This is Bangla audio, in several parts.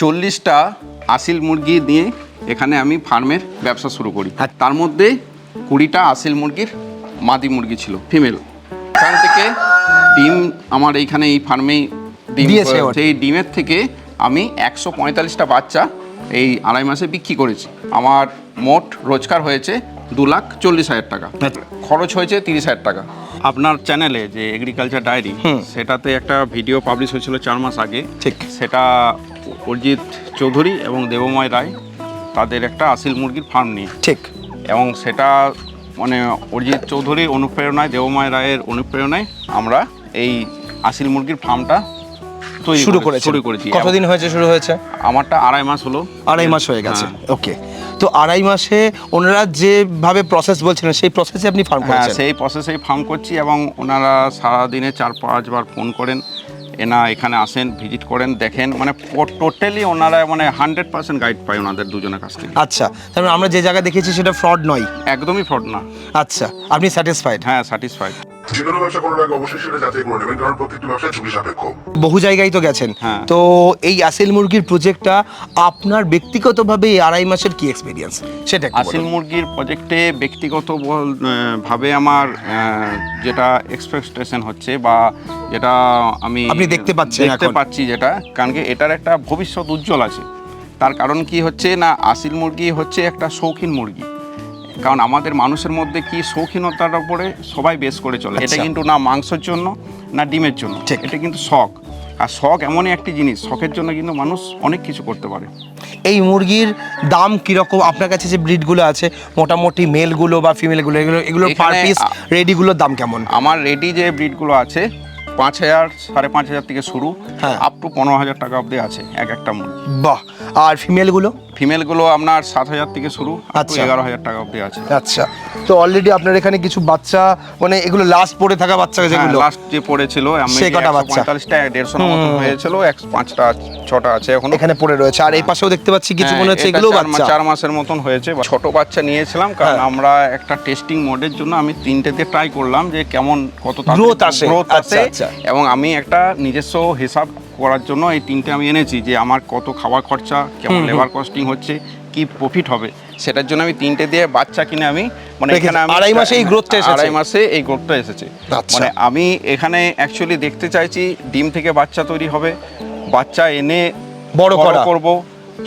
চল্লিশটা আসিল মুরগি দিয়ে এখানে আমি ফার্মের ব্যবসা শুরু করি। আর তার মধ্যে কুড়িটা আসিল মুরগির মাদি মুরগি ছিল ফিমেল এখান থেকে ডিম আমার এইখানে এই ফার্মেই ডিম সেই ডিমের থেকে আমি একশো পঁয়তাল্লিশটা বাচ্চা এই আড়াই মাসে বিক্রি করেছি। আমার মোট রোজগার হয়েছে দু লাখ চল্লিশ হাজার টাকা। খরচ হয়েছে তিরিশ হাজার টাকা। আপনার চ্যানেলে যে এগ্রিকালচার ডায়েরি সেটাতে একটা ভিডিও পাবলিশ হয়েছিল চার মাস আগে। ঠিক। সেটা অরিজিৎ চৌধুরী এবং দেবময় রায় তাদের একটা আসিল মুরগির ফার্ম নিয়ে। ঠিক। এবং সেটা মানে অরিজিৎ চৌধুরীর অনুপ্রেরণায় দেবময় রায়ের অনুপ্রেরণায় আমরা এই আসিল মুরগির ফার্মটা তৈরি শুরু করে- শুরু করেছি। কতদিন হয়েছে শুরু হয়েছে? আমারটা আড়াই মাস হলো। আড়াই মাস হয়ে গেছে। হ্যাঁ। ওকে। তো আড়াই মাসে ওনারা যেভাবে প্রসেস বলছিলেন সেই প্রসেসে আপনি ফার্ম হ্যাঁ করেছেন? সেই প্রসেসেই ফার্ম করছি এবং ওনারা সারাদিনে চার পাঁচবার ফোন করেন। এনা এখানে আসেন ভিজিট করেন দেখেন মানে টোটালি ওনারা মানে হান্ড্রেড পার্সেন্ট গাইড পায় ওনাদের দুজনের কাছ থেকে। আচ্ছা তার মানে আমরা যে জায়গায় দেখেছি সেটা ফ্রড নয়। একদমই ফ্রড না। আচ্ছা আপনি স্যাটিসফাইড হ্যাঁ স্যাটিসফাইড যে কোনো ব্যবসা করার আগে অবশ্যই সেটা যাচাই করে নেবেন কারণ প্রত্যেকটি ব্যবসা ঝুঁকি সাপেক্ষ বহু জায়গায় তো গেছেন হ্যাঁ। তো এই আসিল মুরগির প্রজেক্টটা আপনার ব্যক্তিগতভাবে এই আড়াই মাসের কি এক্সপিরিয়েন্স সেটা একটু আসিল বলুন। মুরগির প্রজেক্টে ব্যক্তিগত বল- আহ, ভাবে আমার আহ, যেটা এক্সপেকটেশন হচ্ছে বা যেটা আমি আপনি দেখতে পাচ্ছেন দেখতে এখন। পাচ্ছি যেটা কারণ কি এটার একটা ভবিষ্যৎ উজ্জ্বল আছে তার কারণ কি হচ্ছে না আসিল মুরগি হচ্ছে একটা শৌখিন মুরগি কারণ আমাদের মানুষের মধ্যে কি শৌখিনতার উপরে সবাই বেশ করে চলে। এটা আচ্ছা। কিন্তু না মাংসের জন্য না ডিমের জন্য। এটা কিন্তু শখ। আর শখ এমনই একটি জিনিস শখের জন্য কিন্তু মানুষ অনেক কিছু করতে পারে। এই মুরগির দাম কীরকম? আপনার কাছে যে ব্রিডগুলো আছে মোটামুটি মেলগুলো বা ফিমেলগুলো এগুলো এগুলো পার পিস রেডিগুলোর দাম কেমন? আমার রেডি যে ব্রিডগুলো আছে পাঁচ হাজার সাড়ে পাঁচ হাজার থেকে শুরু হ্যাঁ। আপ টু পনেরো হাজার টাকা অবধি আছে এক একটা মুরগি। বাহ! আর ফিমেলগুলো? ফিমেলগুলো আপনার সাত হাজার থেকে শুরু আচ্ছা। এগারো হাজার টাকা অবধি আছে। আচ্ছা। তো অলরেডি আপনার এখানে কিছু বাচ্চা মানে এগুলো লাস্ট পড়ে থাকা বাচ্চা যেগুলো? লাস্ট যে পড়েছিল আমি সে কটা বাচ্চা? পঁয়তাল্লিশটা দেড়শো মতো হয়েছিল এক পাঁচটা ছটা আছে এখন। এখানে পড়ে রয়েছে। আর এই পাশেও দেখতে পাচ্ছি কিছু হ্যাঁ, মনে হচ্ছে এগুলো বাচ্চা? চার মাসের মতন হয়েছে। ছোট বাচ্চা নিয়েছিলাম কারণ হ্যাঁ। আমরা একটা টেস্টিং মোডের জন্য আমি তিনটেতে ট্রাই করলাম যে কেমন কত Growth আসে। গ্রোথ আচ্ছা, আসে আচ্ছা। এবং আমি একটা নিজস্ব হিসাব করার জন্য এই তিনটে আমি এনেছি যে আমার কত খাওয়া খরচা কেমন লেবার কস্টিং হচ্ছে কি প্রফিট হবে সেটার জন্য আমি তিনটে দিয়ে বাচ্চা কিনে আমি মানে এখানে আমি আড়াই মাসে এই growth টা এসেছে? আড়াই মাসে এই গ্রোথটা এসেছে আচ্ছা। মানে আমি এখানে অ্যাকচুয়ালি দেখতে চাইছি ডিম থেকে বাচ্চা তৈরি হবে বাচ্চা এনে বড় করা। করব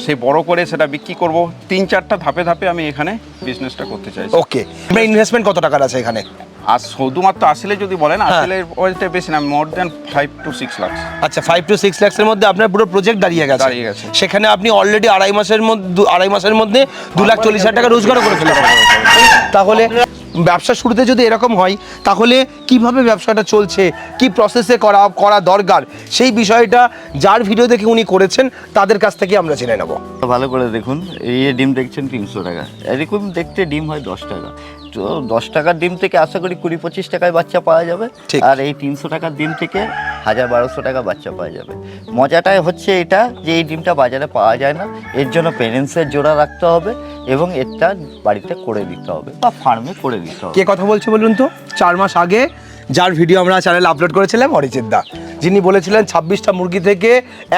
সেই বড় করে সেটা বিক্রি করব তিন চারটা ধাপে ধাপে আমি এখানে বিজনেসটা করতে চাইছি ওকে ইনভেস্টমেন্ট কত টাকার আছে এখানে আর শুধুমাত্র আসলে যদি বলেন হ্যাঁ। আসলে ওইটা বেশি না more then five two six lakh আচ্ছা ফাইভ টু সিক্স ল্যাক্সের মধ্যে আপনার পুরো প্রজেক্ট দাঁড়িয়ে গেছে। দাঁড়িয়ে গেছে। সেখানে আপনি অলরেডি আড়াই মাসের মধ্যে দু- আড়াই মাসের মধ্যে দু লাখ চল্লিশ হাজার টাকা রোজগারও করে ফেলেছেন তাহলে ব্যবসা শুরুতে যদি এরকম হয় তাহলে কীভাবে ব্যবসাটা চলছে কি প্রসেসে করা করা দরকার সেই বিষয়টা যার ভিডিও দেখে উনি করেছেন তাদের কাছ থেকে আমরা জেনে নেব। ভালো করে দেখুন এই ডিম দেখছেন তিনশো টাকা। এরকম দেখতে ডিম হয় দশ টাকা। দশ টাকার ডিম থেকে আশা করি কুড়ি পঁচিশ টাকায় বাচ্চা পাওয়া যাবে। আর এই তিনশো টাকার ডিম থেকে হাজার বারোশো টাকা বাচ্চা পাওয়া যাবে। মজাটাই হচ্ছে এটা যে এই ডিমটা বাজারে পাওয়া যায় না এর জন্য প্যারেন্টসের জোড়া রাখতে হবে এবং এটা বাড়িতে করে দিতে হবে বা ফার্মে করে দিতে হবে। কে কথা বলছে বলুন তো? চার মাস আগে যার ভিডিও আমরা চ্যানেলে আপলোড করেছিলাম অরিজিৎ দা। যিনি বলেছিলেন ছাব্বিশটা মুরগি থেকে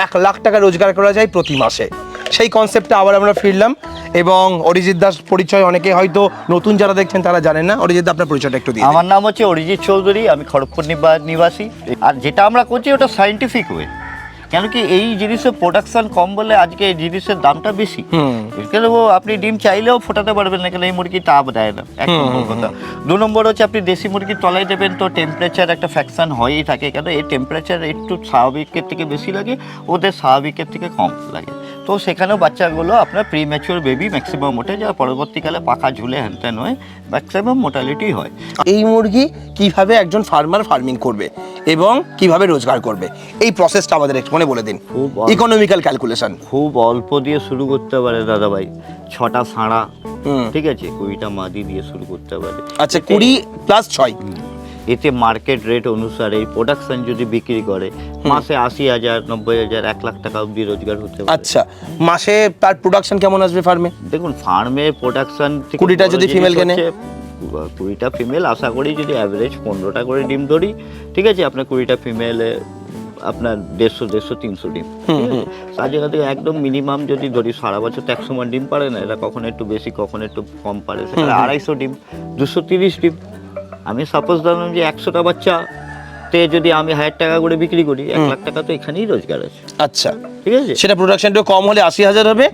এক লাখ টাকা রোজগার করা যায় প্রতি মাসে। সেই কনসেপ্টটা আবার আমরা ফিরলাম এবং অরিজিৎ দাস পরিচয় অনেকে হয়তো নতুন যারা দেখছেন তারা জানেন না। অরিজিৎ আপনার পরিচয়টা একটু দিন। আমার নাম হচ্ছে অরিজিৎ চৌধুরী, আমি খড়গপুর নিবা- নিবাসী। আর যেটা আমরা করছি ওটা সাইন্টিফিক ওয়ে কেন কি এই জিনিসের প্রোডাকশন কম বলে আজকে এই জিনিসের দামটা বেশি। কেন আপনি ডিম চাইলেও ফোটাতে পারবেন না কেন এই মুরগি তাপ দেয় না। এক নম্বর কথা। দু নম্বর হচ্ছে আপনি দেশি মুরগির তলায় দেবেন তো টেম্পারেচার একটা ফ্যাকশন হয়েই থাকে কেন এই টেম্পারেচার একটু স্বাভাবিকের থেকে বেশি লাগে ওদের স্বাভাবিকের থেকে কম লাগে। তো সেখানেও বাচ্চাগুলো আপনার প্রি ম্যাচিওর বেবি ম্যাক্সিমাম ওঠে যা পরবর্তীকালে পাখা ঝুলে হ্যানত্যান হয়ে ম্যাক্সিমাম মোটালিটি হয়। এই মুরগি কীভাবে একজন ফার্মার ফার্মিং করবে এবং কীভাবে রোজগার করবে? এই প্রসেসটা আমাদের একটুখানে বলে দিন। খুব ইকোনমিক্যাল ক্যালকুলেশন খুব অল্প দিয়ে শুরু করতে পারে দাদা ভাই। ছটা সাঁড়া। ঠিক আছে? কুড়িটা মাদি দিয়ে শুরু করতে পারে। আচ্ছা কুড়ি প্লাস ছয়। এতে মার্কেট রেট অনুসারে এই প্রোডাকশন যদি বিক্রি করে মাসে আশি হাজার নব্বই হাজার এক লাখ টাকা অব্দি রোজগার হতে পারে। আচ্ছা মাসে তার প্রোডাকশন কেমন আসবে ফার্মে দেখুন ফার্মে প্রোডাকশন কুড়িটা যদি female কেনে? কুড়িটা ফিমেল আশা করি যদি অ্যাভারেজ পনেরোটা করে ডিম ধরি ঠিক আছে আপনার কুড়িটা ফিমেলে আপনার দেড়শো দেড়শো তিনশো ডিম? তার জায়গা থেকে একদম মিনিমাম যদি ধরি সারা বছর তো একশো মান ডিম পারে না এরা কখনো একটু বেশি কখনো একটু কম পারে সেখানে আড়াইশো ডিম দুশো তিরিশ ডিম। আমি সাপোজ ধরলাম যে একশোটা বাচ্চা তে যদি আমি হাজার টাকা করে বিক্রি করি এক লাখ টাকা তো এখানেই রোজগার আছে। আচ্ছা। ঠিক আছে? সেটা প্রোডাকশনটা কম হলে আশি হাজার হবে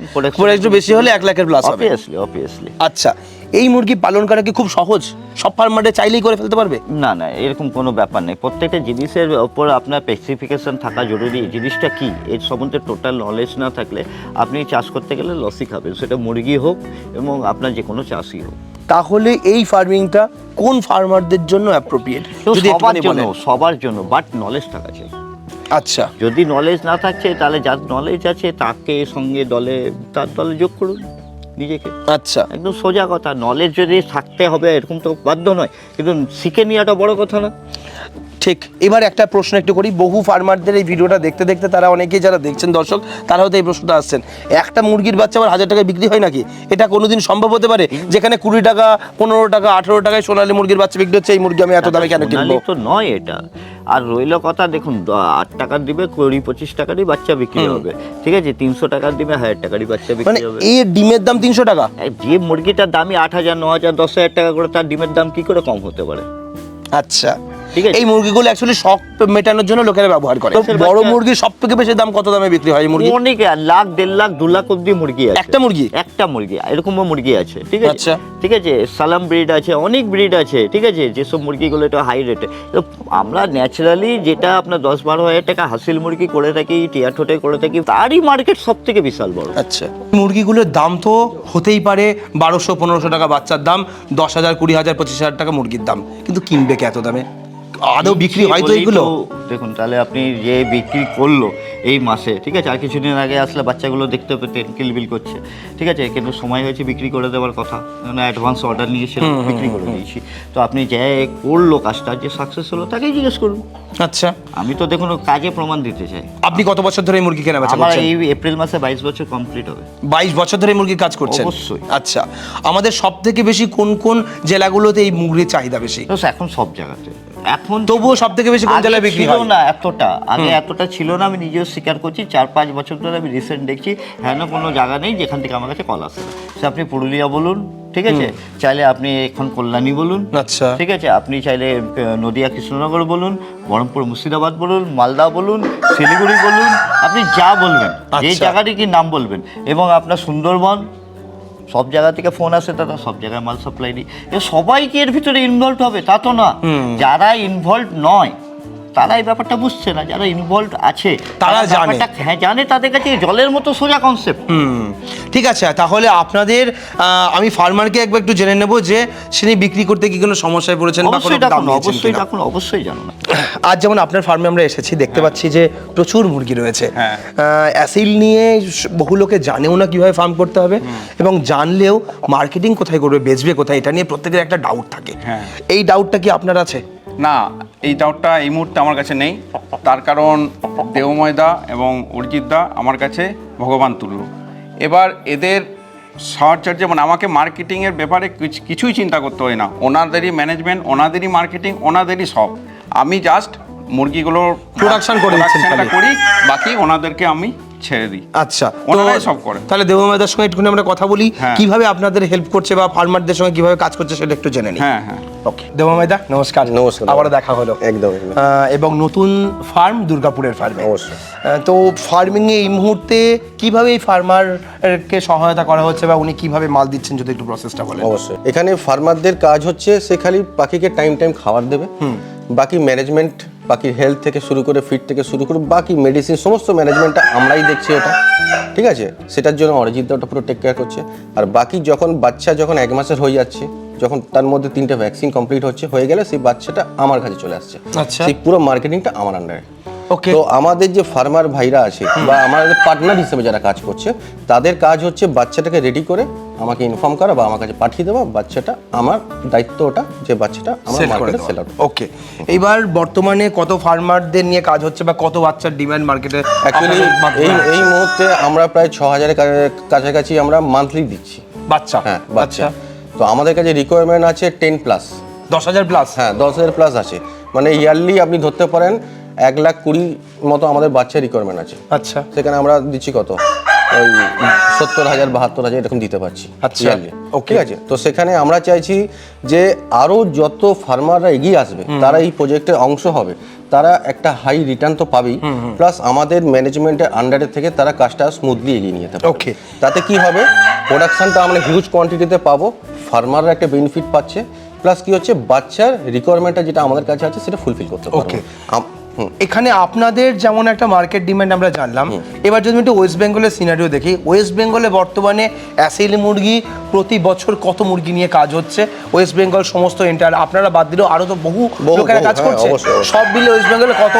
একটু বেশি হলে এক লাখের প্লাস হবে। অবভিয়াসলি অবভিয়াসলি আচ্ছা এই মুরগি পালন করা কি খুব সহজ? সব ফার্মারে চাইলেই করে ফেলতে পারবে? না না এরকম কোনো ব্যাপার নেই। প্রত্যেকটা জিনিসের ওপর আপনার স্পেসিফিকেশন থাকা জরুরি। জিনিসটা কি? এর সম্বন্ধে টোটাল নলেজ না থাকলে আপনি চাষ করতে গেলে লসই খাবেন। সেটা মুরগি হোক এবং আপনার যে কোনো চাষই হোক। তাহলে এই ফার্মিংটা কোন ফার্মারদের জন্য অ্যাপ্রোপ্রিয়েট যদি সবার জন্য সবার জন্য বাট নলেজ থাকা চাই। আচ্ছা। যদি নলেজ না থাকছে তাহলে যার নলেজ আছে তাকে সঙ্গে দলে তার দলে যোগ করুন নিজেকে। আচ্ছা। একদম সোজা কথা নলেজ যদি থাকতে হবে এরকম তো বাধ্য নয়। কিন্তু শিখে নেওয়াটা বড় কথা না। ঠিক এবার একটা প্রশ্ন একটু করি। বহু ফার্মারদের এই ভিডিওটা দেখতে দেখতে তারা অনেকেই যারা দেখছেন দর্শক তারা হয়তো এই প্রশ্নটা আসছেন। একটা মুরগির বাচ্চা আবার হাজার টাকায় বিক্রি হয় নাকি? এটা কোনোদিন সম্ভব হতে পারে? যেখানে কুড়ি টাকা পনেরো টাকা আঠেরো টাকায় সোনালী মুরগির বাচ্চা বিক্রি হচ্ছে এই মুরগি আমি এত দামে কেন কিনবো? তো নয় এটা। আর রইল কথা দেখুন আট টাকার দিবে কুড়ি পঁচিশ টাকারই বাচ্চা বিক্রি হবে। ঠিক আছে তিনশো টাকার দিবে হাজার টাকারই বাচ্চা মানে বিক্রি হবে। এই ডিমের দাম তিনশো টাকা? এই যে মুরগিটার দামই আট হাজার ন হাজার দশ হাজার টাকা করে তার ডিমের দাম কি করে কম হতে পারে? আচ্ছা। ঠিক আছে। এই মুরগিগুলো অ্যাকচুয়ালি শখ মেটানোর জন্য লোকেরা ব্যবহার করে। বড় মুরগি সব থেকে বেশি দাম কত দামে বিক্রি হয় মুরগি? অনেক লাখ দেড় লাখ দু লাখ অব্দি মুরগি আছে। একটা মুরগি? একটা মুরগি এরকমও মুরগি আছে ঠিক আছে? আচ্ছা। ঠিক আছে সালাম ব্রিড আছে অনেক ব্রিড আছে ঠিক আছে? যেসব মুরগিগুলো একটু হাই রেটে তো আমরা ন্যাচারালি যেটা আপনার দশ বারো হাজার টাকা হাসিল মুরগি করে থাকি টিয়া ঠোঁটে করে থাকি তারই মার্কেট সব থেকে বিশাল বড়। আচ্ছা। মুরগিগুলোর দাম তো হতেই পারে বারোশো পনেরোশো টাকা বাচ্চার দাম দশ হাজার কুড়ি হাজার পঁচিশ হাজার টাকা মুরগির দাম। কিন্তু কিনবে কে এত দামে? আদৌ বিক্রি হয় তো এগুলো? দেখুন তাহলে আপনি যে বিক্রি করল এই মাসে ঠিক আছে? আর কিছুদিন আগে আসলে বাচ্চাগুলো দেখতে পেতেন কিলবিল করছে ঠিক আছে? কিন্তু সময় হয়েছে বিক্রি করে দেওয়ার কথা মানে অ্যাডভান্স অর্ডার নিয়ে নিয়েছিলাম বিক্রি করে দিয়েছি। তো আপনি যে করল কাজটা যে সাকসেস হলো তাকেই জিজ্ঞেস করুন। আচ্ছা। আমি তো দেখুন কাজে প্রমাণ দিতে চাই। আপনি কত বছর ধরে এই মুরগি কেনা বেচা করছেন? এই এপ্রিল মাসে বাইশ বছর কমপ্লিট হবে। বাইশ বছর ধরে মুরগি কাজ করছেন? অবশ্যই। আচ্ছা। আমাদের সব থেকে বেশি কোন কোন জেলাগুলোতে এই মুরগির চাহিদা বেশি? এখন সব জায়গাতে। এখন তবুও সব থেকে বেশি কোন জেলায় বিক্রি হয়? না এতটা। আগে এতটা ছিল না আমি নিজেও স্বীকার করছি চার পাঁচ বছর ধরে আমি রিসেন্ট দেখছি হ্যাঁ না কোনো জায়গা নেই যেখান থেকে আমার কাছে কল আসে সে আপনি পুরুলিয়া বলুন ঠিক আছে? চাইলে আপনি এখন কল্যাণী বলুন আচ্ছা। ঠিক আছে? আপনি চাইলে নদিয়া কৃষ্ণনগর বলুন বহরমপুর মুর্শিদাবাদ বলুন মালদা বলুন শিলিগুড়ি বলুন আপনি যা বলবেন যে আচ্ছা। জায়গাটি কি নাম বলবেন এবং আপনার সুন্দরবন সব জায়গা থেকে ফোন আসে তারা সব জায়গায় মাল সাপ্লাই দিই এ সবাই কি এর ভিতরে ইনভলভ হবে তা তো না। যারা ইনভলভ নয় তারা এই ব্যাপারটা বুঝছে না যারা ইনভলভ আছে তারা জানে। হ্যাঁ জানে তাদের কাছে জলের মতো সোজা কনসেপ্ট হুম ঠিক আছে তাহলে আপনাদের আমি ফার্মারকে একবার একটু জেনে নেব যে তিনি বিক্রি করতে কি কোনো সমস্যায় পড়েছেন বা কোনো অবশ্যই দাম অবশ্যই কিনা। ডাকুন অবশ্যই জানো না আজ যেমন আপনার ফার্মে আমরা এসেছি দেখতে পাচ্ছি যে প্রচুর মুরগি রয়েছে হ্যাঁ। অ্যাসিল নিয়ে বহু লোকে জানেও না কীভাবে ফার্ম করতে হবে এবং জানলেও মার্কেটিং কোথায় করবে বেচবে কোথায় এটা নিয়ে প্রত্যেকের একটা ডাউট থাকে হ্যাঁ। এই ডাউটটা কি আপনার আছে না এই ডাউটটা এই মুহূর্তে আমার কাছে নেই। তার কারণ দেওময়দা এবং অরিজিৎদা আমার কাছে ভগবান তুল্য। এবার এদের সাহায্য যেমন আমাকে মার্কেটিংয়ের ব্যাপারে কিছ- কিছুই চিন্তা করতে হয় না। ওনাদেরই ম্যানেজমেন্ট ওনাদেরই মার্কেটিং ওনাদেরই সব। আমি জাস্ট মুরগিগুলোর productionটা করি বাকি ওনাদেরকে আমি ছেড়ে দিই আচ্ছা ওনারাই সব করেন। তাহলে দেবমাদার সঙ্গে একটুখানি আমরা কথা বলি হ্যাঁ। কীভাবে আপনাদের হেল্প করছে বা ফার্মারদের সঙ্গে কীভাবে কাজ করছে সেটা একটু জেনে নিই হ্যাঁ হ্যাঁ ওকে দেবমাইদা নমস্কার নমস্কার। আবার দেখা হলো একদম। এবং নতুন ফার্ম দুর্গাপুরের ফার্মে অবশ্যই। তো ফার্মিং এ এই মুহূর্তে কীভাবে এই ফার্মারকে সহায়তা করা হচ্ছে বা উনি কীভাবে মাল দিচ্ছেন যদি একটু প্রসেসটা বলেন অবশ্যই এখানে ফার্মারদের কাজ হচ্ছে সে খালি পাখিকে টাইম টাইম খাবার দেবে বাকি ম্যানেজমেন্ট বাকি হেলথ থেকে শুরু করে ফিট থেকে শুরু করে বাকি মেডিসিন সমস্ত ম্যানেজমেন্টটা আমরাই দেখছি ওটা। ঠিক আছে? সেটার জন্য অরিজিৎ ওটা পুরো টেক কেয়ার করছে। আর বাকি যখন বাচ্চা যখন এক মাসের হয়ে যাচ্ছে যখন তার মধ্যে তিনটে ভ্যাকসিন কমপ্লিট হচ্ছে হয়ে গেলে সেই বাচ্চাটা আমার কাছে চলে আসছে। আচ্ছা। সেই পুরো মার্কেটিংটা আমার আন্ডারে ওকে তো আমাদের যে ফার্মার ভাইরা আছে বা আমাদের পার্টনার হিসেবে যারা কাজ করছে তাদের কাজ হচ্ছে বাচ্চাটাকে রেডি করে আমাকে ইনফর্ম করা বা আমার কাছে পাঠিয়ে দেওয়া বাচ্চাটা আমার দায়িত্ব ওটা যে বাচ্চাটা আমার মার্কেটে সেল আউট ওকে এইবার বর্তমানে কত ফার্মারদের নিয়ে কাজ হচ্ছে বা কত বাচ্চার ডিমান্ড মার্কেটে অ্যাকচুয়ালি এই এই মুহূর্তে আমরা প্রায় ছ হাজারের কাছাকাছি আমরা মান্থলি দিচ্ছি। বাচ্চা? হ্যাঁ আচ্ছা। বাচ্চা তো আমাদের কাছে রিকোয়ারমেন্ট আছে টেন প্লাস দশ হাজার প্লাস হ্যাঁ দশ হাজার প্লাস আছে। মানে ইয়ারলি আপনি ধরতে পারেন এক লাখ কুড়ি মতো আমাদের বাচ্চা রিকোয়ারমেন্ট আছে। আচ্ছা। সেখানে আমরা দিচ্ছি কত? ওই সত্তর হাজার বাহাত্তর হাজার এরকম দিতে পারছি আচ্ছা. ঠিক আছে? তো সেখানে আমরা চাইছি যে আরও যত ফার্মাররা এগিয়ে আসবে তারা এই প্রজেক্টের অংশ হবে তারা একটা হাই রিটার্ন তো পাবেই। প্লাস আমাদের ম্যানেজমেন্টের আন্ডারে থেকে তারা কাজটা স্মুথলি এগিয়ে নিয়ে যেতে Okay. তাতে কি হবে? প্রোডাকশনটা আমরা হিউজ কোয়ান্টিটিতে পাবো ফার্মাররা একটা বেনিফিট পাচ্ছে প্লাস কি হচ্ছে? বাচ্চার রিকোয়ারমেন্টটা যেটা আমাদের কাছে আছে সেটা ফুলফিল করতে পারব। হুম। এখানে আপনাদের যেমন একটা মার্কেট ডিমান্ড আমরা জানলাম এবার যদি একটু ওয়েস্ট বেঙ্গলের সিনারিও দেখি ওয়েস্ট বেঙ্গলে বর্তমানে অ্যাসিল মুরগি প্রতি বছর কত মুরগি নিয়ে কাজ হচ্ছে? ওয়েস্ট বেঙ্গল সমস্ত এন্টার আপনারা বাদ দিলেও আরও তো বহু লোকেরা কাজ হ্যাঁ, করছে। সব মিলে ওয়েস্ট বেঙ্গলে কত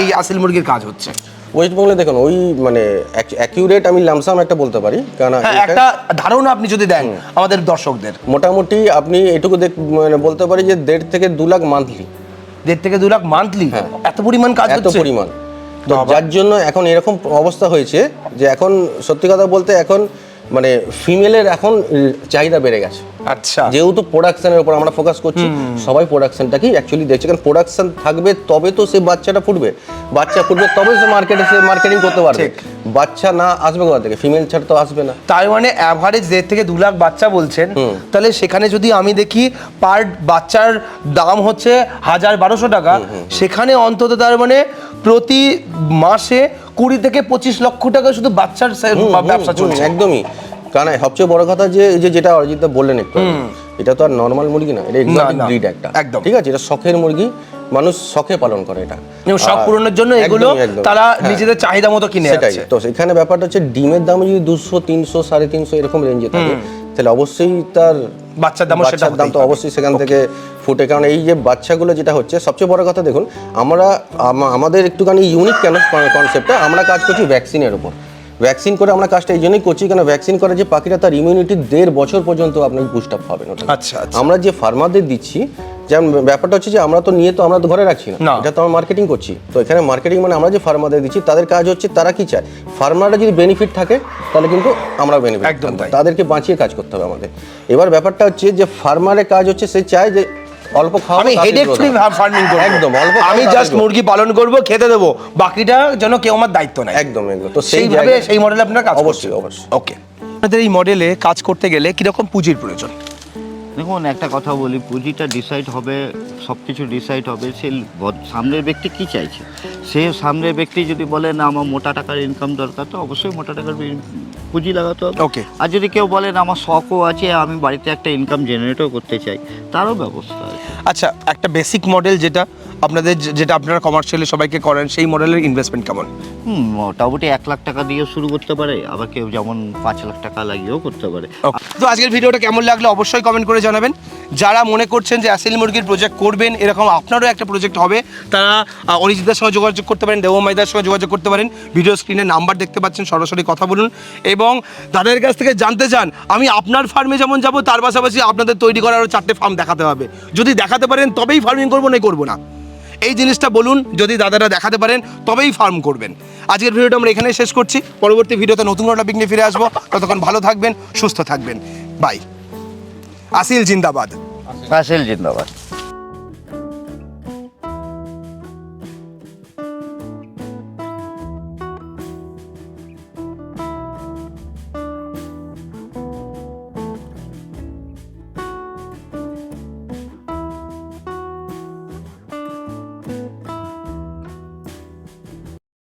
এই অ্যাসিল মুরগির কাজ হচ্ছে? ওয়েস্ট বেঙ্গলে দেখুন ওই মানে অ্যাকিউরেট আমি লামসাম একটা বলতে পারি কারণ হ্যাঁ একটা ধারণা আপনি যদি দেন আমাদের দর্শকদের। মোটামুটি আপনি এটুকু দেখ মানে বলতে পারি যে দেড় থেকে দু লাখ মান্থলি দেড় থেকে দু লাখ মান্থলি হ্যাঁ। এত পরিমাণ কাজ এত পরিমাণ। যার জন্য এখন এরকম অবস্থা হয়েছে যে এখন সত্যি কথা বলতে এখন মানে ফিমেলের এখন চাহিদা বেড়ে গেছে। আচ্ছা। যেহেতু প্রোডাকশনের উপর আমরা ফোকাস করছি সবাই প্রোডাকশনটাকেই অ্যাকচুয়ালি দেখছে। কারণ প্রোডাকশন থাকবে তবে তো সে বাচ্চাটা ফুটবে। বাচ্চা ফুটবে তবে সে মার্কেটে সে মার্কেটিং করতে পারবে। বাচ্চা না আসবে কোথা থেকে? ফিমেল ছাড়া তো আসবে না। তার মানে অ্যাভারেজ দেড় থেকে দু লাখ বাচ্চা বলছেন। তাহলে সেখানে যদি আমি দেখি পার বাচ্চার দাম হচ্ছে হাজার বারোশো টাকা সেখানে অন্তত তার মানে প্রতি মাসে কুড়ি থেকে পঁচিশ লক্ষ টাকা শুধু বাচ্চার ব্যবসা চলছে। একদমই। কারণ সবচেয়ে বড় কথা যে এই যে যেটা অরিজিৎ বললেন একটু এটা তো আর নর্মাল মুরগি না এটা এক্সোটিক ব্রিড একটা। একদম। ঠিক আছে এটা শখের মুরগি মানুষ শখে পালন করে এটা। শখ পূরণের জন্য এগুলো। তারা হ্যাঁ। নিজেদের চাহিদা মতো কিনে সেটাই। তো সেখানে ব্যাপারটা হচ্ছে ডিমের দাম যদি দুশো তিনশো সাড়ে তিনশো এরকম রেঞ্জে থাকে তাহলে অবশ্যই তার বাচ্চার দাম বাচ্চার দাম তো অবশ্যই সেখান থেকে ফুটে। কারণ এই যে বাচ্চাগুলো যেটা হচ্ছে সবচেয়ে বড় কথা দেখুন আমরা আমাদের একটুখানি ইউনিক কেন কনসেপ্টটা আমরা কাজ করছি ভ্যাকসিনের উপর। ভ্যাকসিন করে আমরা কাজটা এই জন্যই করছি কেন ভ্যাকসিন করে যে পাখিটা তার ইমিউনিটি দেড় বছর পর্যন্ত আপনি বুস্ট আপ পাবেন ওটা আচ্ছা, আচ্ছা। আমরা যে ফার্মারদের দিচ্ছি যেমন ব্যাপারটা হচ্ছে যে আমরা তো নিয়ে তো আমরা তো ঘরে রাখছি না। এটা তো আমরা মার্কেটিং করছি। তো এখানে মার্কেটিং মানে আমরা যে ফার্মারদের দিচ্ছি তাদের কাজ হচ্ছে তারা কি চায়? ফার্মাররা যদি বেনিফিট থাকে তাহলে কিন্তু আমরা বেনিফিট একদম। তাদেরকে বাঁচিয়ে কাজ করতে হবে আমাদের। এবার ব্যাপারটা হচ্ছে যে ফার্মারের কাজ হচ্ছে সে চায় যে অল্প খাওয়া আমি হেডেক ফ্রি ফার্মিং করব। একদম অল্প আমি জাস্ট মুরগি পালন করব খেতে দেবো। বাকিটা যেন কেউ আমার দায়িত্ব নেয়। একদম একদম। তো সেই সেইভাবে জায়গায়- সেই মডেলে আপনার কাজ অবশ্যই, অবশ্যই। ওকে আপনাদের এই মডেলে কাজ করতে গেলে কীরকম পুঁজির প্রয়োজন? দেখুন একটা কথা বলি পুঁজিটা ডিসাইড হবে সব কিছু ডিসাইড হবে সে সামনের ব্যক্তি কি চাইছে? সে সামনের ব্যক্তি যদি বলে না আমার মোটা টাকার ইনকাম দরকার তো অবশ্যই মোটা টাকার পুঁজি লাগাতে হবে। ওকে আর যদি কেউ বলেন আমার শখও আছে আমি বাড়িতে একটা ইনকাম জেনারেটও করতে চাই তারও ব্যবস্থা আছে। আচ্ছা একটা বেসিক মডেল যেটা আপনাদের যেটা আপনারা কমার্শিয়ালি সবাইকে করেন সেই মডেলের ইনভেস্টমেন্ট কেমন? হুম মোটামুটি এক লাখ টাকা দিয়েও শুরু করতে পারে আবার কেউ যেমন পাঁচ লাখ টাকা লাগিয়েও করতে পারে। তো আজকের ভিডিওটা কেমন লাগল অবশ্যই কমেন্ট করে জানাবেন। যারা মনে করছেন যে অ্যাসেল মুরগির প্রজেক্ট করবেন এরকম আপনারও একটা প্রজেক্ট হবে তারা আহ, সঙ্গে যোগাযোগ করতে পারেন দেবমাইদার সঙ্গে যোগাযোগ করতে পারেন ভিডিও স্ক্রিনে নাম্বার দেখতে পাচ্ছেন সরাসরি কথা বলুন। এবং তাদের কাছ থেকে জানতে চান আমি আপনার ফার্মে যেমন যাব তার পাশাপাশি আপনাদের তৈরি করা আরও চারটে ফার্ম দেখাতে হবে। যদি দেখাতে পারেন তবেই ফার্মিং করব না করব না। এই জিনিসটা বলুন যদি দাদারা দেখাতে পারেন তবেই ফার্ম করবেন। আজকের ভিডিওটা আমরা এখানেই শেষ করছি। পরবর্তী ভিডিওতে নতুন কোনো টপিক নিয়ে ফিরে আসব। ততক্ষণ ভালো থাকবেন সুস্থ থাকবেন। বাই আসিল জিন্দাবাদ। আসিল জিন্দাবাদ।